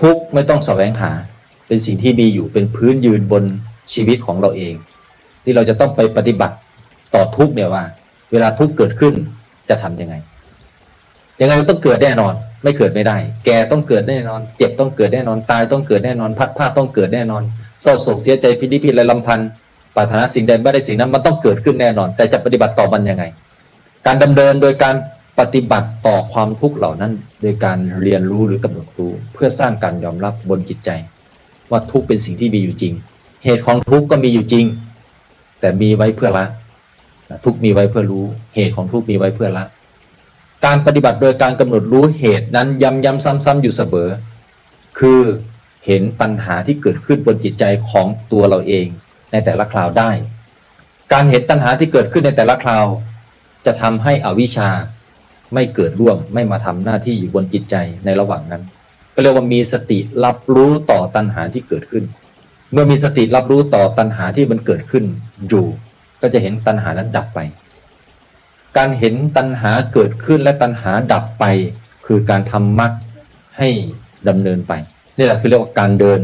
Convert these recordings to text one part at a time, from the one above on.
ทุกข์ไม่ต้องแสวงหา เป็นสิ่งที่มีอยู่เป็นพื้นยืนบนชีวิตของเราเอง ที่เราจะต้องไปปฏิบัติต่อทุกเนี่ยว่า เวลาทุกเกิดขึ้นจะทำยังไงยังไงก็ต้องเกิดแน่นอน ไม่เกิดไม่ได้ แก่ต้องเกิดแน่นอน เจ็บต้องเกิดแน่นอน ตายต้องเกิดแน่นอน พัดพลาต้องเกิดแน่นอนเศร้าโศกเสียใจพินิจพิไรลำพันธ์ปรารถนาสิ่งใดไม่ได้สิ่งนั้นมันต้องเกิดขึ้นแน่นอน แต่จะปฏิบัติต่อมันยังไง การดำเนินโดยการปฏิบัติต่อความทุกข์เหล่านั้น โดยการเรียนรู้หรือกำหนดรู้เพื่อสร้างการยอมรับบนจิตใจ ว่าทุกเป็นสิ่งที่มีอยู่จริง เหตุของทุกก็มีอยู่จริง แต่มีไว้เพื่อละทุกมีไว้เพื่อรู้ เหตุของทุกมีไว้เพื่อละ การปฏิบัติโดยการกำหนดรู้เหตุนั้นย้ำย้ำซ้ำๆอยู่เสมอคือเห็นปัญหาที่เกิดขึ้นบนจิตใจของตัวเราเองในแต่ละคราวได้ การเห็นตัณหาที่เกิดขึ้นในแต่ละคราว จะทำให้อวิชชา ไม่เกิดร่วมไม่มาทำหน้าที่อยู่บนจิตใจในระหว่างนั้น ก็เรียกว่ามีสติรับรู้ต่อตัณหาที่เกิดขึ้น เมื่อมีสติรับรู้ต่อตัณหาที่มันเกิดขึ้นอยู่ ก็จะเห็นตัณหานั้นดับไป การเห็นตัณหาเกิดขึ้นและตัณหาดับไป คือการทำมรรคให้ดำเนินไปนี่แหละคือเรียกว่าการเดิน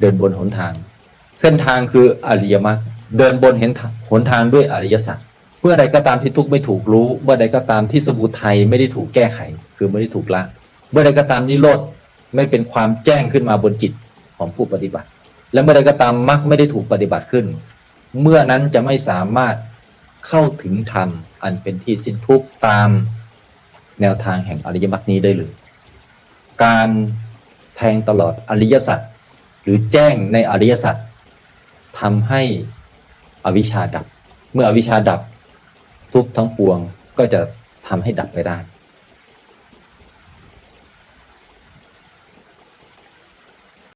เดินบนหนทาง เส้นทางคืออริยมรรคเดินบนเห็นหนทางด้วยอริยสัจ เมื่อใดก็ตามที่ทุกข์ไม่ถูกรู้ เมื่อใดก็ตามที่สมุทัยไม่ได้ถูกแก้ไข คือไม่ได้ถูกละ เมื่อใดก็ตามนิโรธไม่เป็นความแจ้งขึ้นมาบนจิตของผู้ปฏิบัติ และเมื่อใดก็ตามมรรคไม่ได้ถูกปฏิบัติขึ้น เมื่อนั้นจะไม่สามารถเข้าถึงธรรมอันเป็นที่สิ้นทุกข์ตามแนวทางแห่งอริยมรรคนี้ได้เลยการแทงตลอดอริยสัจหรือแจ้งในอริยสัจทำให้อวิชชาดับ เมื่ออวิชชาดับ ทุกข์ทั้งปวงก็จะทำให้ดับไปได้